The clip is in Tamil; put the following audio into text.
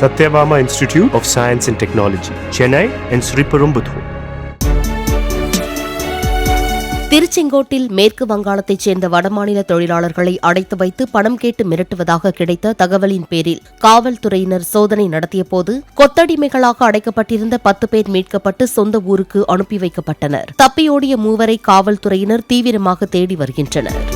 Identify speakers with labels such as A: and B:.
A: Sathyabama institute of science and technology Chennai and Sriperumbudur
B: திருச்செங்கோட்டில் மேற்கு வங்காளத்தைச் சேர்ந்த வடமாநில தொழிலாளர்களை அடைத்து வைத்து பணம் கேட்டு மிரட்டுவதாக கிடைத்த தகவலின் பேரில் காவல்துறையினர் சோதனை நடத்தியபோது கொத்தடிமைகளாக அடைக்கப்பட்டிருந்த பத்து பேர் மீட்கப்பட்டு சொந்த ஊருக்கு அனுப்பி வைக்கப்பட்டனர். தப்பியோடிய மூவரை காவல்துறையினர் தீவிரமாக தேடி வருகின்றனர்.